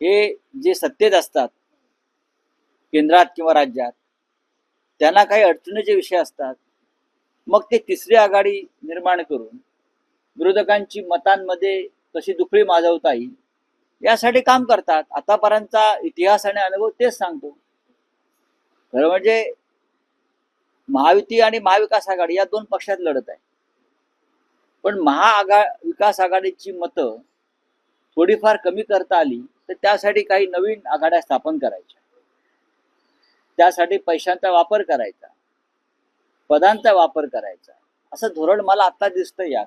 हे जे सत्तेत असतात केंद्रात किंवा राज्यात त्यांना काही अडचणीचे विषय असतात मग ते तिसरी आघाडी निर्माण करून विरोधकांची मतांमध्ये कशी दुखळी माजवता येईल यासाठी काम करतात. आतापर्यंतचा इतिहास आणि अनुभव तेच सांगतो. खरं म्हणजे महायुती आणि महाविकास आघाडी या दोन पक्षात लढत आहे. पण महाआघा विकास आघाडीची मतं थोडीफार कमी करता आली तर त्यासाठी काही नवीन आघाड्या स्थापन करायच्या. त्यासाठी पैशांचा वापर करायचा. पदांचा वापर करायचा. असं धोरण मला आता दिसतंय या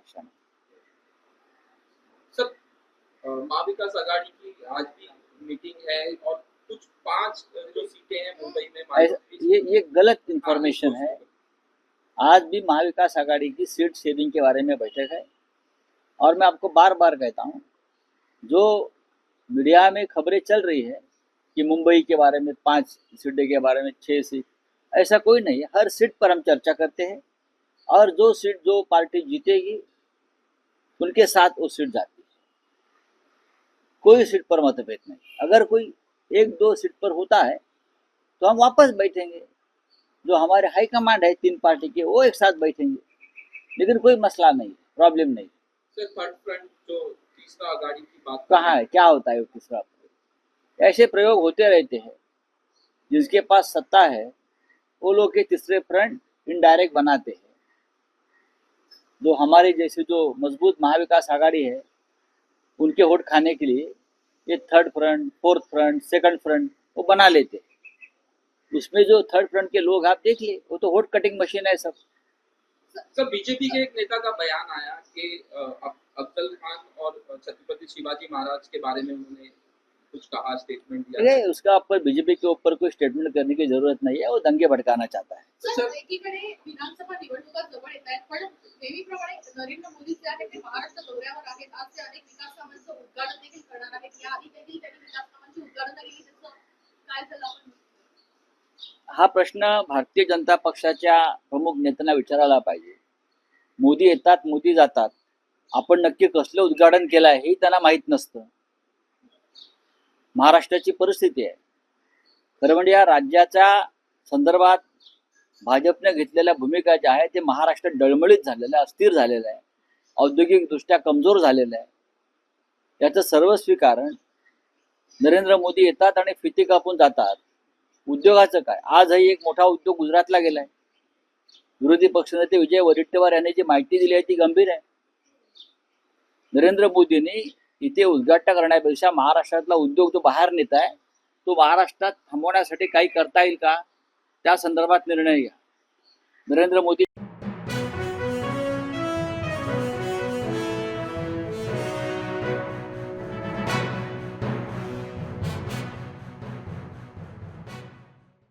महाविकास आघाड़ी की आज भी मीटिंग है और कुछ पाँच जो सीटें हैं मुंबई में ये ये गलत इंफॉर्मेशन है। आज भी महाविकास आघाड़ी की सीट शेयरिंग के बारे में बैठक है। और मैं आपको बार बार कहता हूँ जो मीडिया में खबरें चल रही है कि मुंबई के बारे में, पाँच सीटें के बारे में छः सीट। ऐसा कोई नहीं, हर सीट पर हम चर्चा करते हैं और जो सीट जो पार्टी जीतेगी, उनके साथ वो सीट जाती है। कोई सीट पर मतभेद नहीं। अगर कोई एक दो सीट पर होता है तो हम वापस बैठेंगे। जो हमारे हाई कमांड है तीन पार्टी के, वो एक साथ बैठेंगे। लेकिन कोई मसला नहीं, प्रॉब्लम नहीं। सर फ्रंट जो तीसरा आघाड़ी की बात कहाँ है? क्या होता है वो तीसरा ऐसे प्रयोग होते रहते हैं। जिसके पास सत्ता है वो लोग के तीसरे फ्रंट इनडायरेक्ट बनाते हैं। जो हमारी जैसे जो मज़बूत महाविकास आघाड़ी है उनके वोट खाने के लिए ये third front fourth front second front वो बना लेते हैं। उसमें जो थर्ड फ्रंट के लोग आप देख लिए वो तो वोट कटिंग मशीन है सब। सर बीजेपी के एक नेता का बयान आया कि अ, अफ- अफजल खान और छत्रपति शिवाजी महाराज के बारे में उन्होंने कुछ कहा स्टेटमेंट दिया? अरे उसका ऊपर बीजेपी के ऊपर कोई स्टेटमेंट करने की ज़रूरत नहीं है वो दंगे भड़काना चाहता है। सर एकीकडे विधानसभा निवडणुका जवळ येत आहेत पण नेहमीप्रमाणे नरेंद्र मोदी जे आहेत ते महाराष्ट्र दौऱ्यावर आहेत आज ते अनेक विकास कामांचं उद्घाटन देखील करणार आहेत याआधी देखील त्यांनी विकास कामांची उद्घाटन केली त्याचं काय झालं आपण हा प्रश्न भारतीय जनता पक्षाच्या प्रमुख नेत्यांना विचारायला पाहिजे. मोदी येतात मोदी जातात. आपण नक्की कसलं उद्घाटन केलं आहे हे त्यांना माहीत नसतं. महाराष्ट्राची परिस्थिती आहे. खरं म्हणजे या राज्याच्या संदर्भात भाजपने घेतलेल्या भूमिका ज्या आहेत ते महाराष्ट्र डळमळीत झालेलं आहे अस्थिर झालेलं आहे. औद्योगिकदृष्ट्या कमजोर झालेलं आहे. याचं सर्वस्वी कारण नरेंद्र मोदी येतात आणि फिती कापून जातात. उद्योगाचं काय? आजही एक मोठा उद्योग गुजरातला गेलाय. विरोधी पक्षनेते विजय वडेट्टीवार यांनी जी माहिती दिली आहे ती गंभीर आहे. नरेंद्र मोदींनी इथे उद्घाटन करण्यापेक्षा महाराष्ट्रातला उद्योग जो बाहेर नेत आहे तो महाराष्ट्रात थांबवण्यासाठी काही करता येईल का? त्या संदर्भात निर्णय घ्या. नरेंद्र मोदी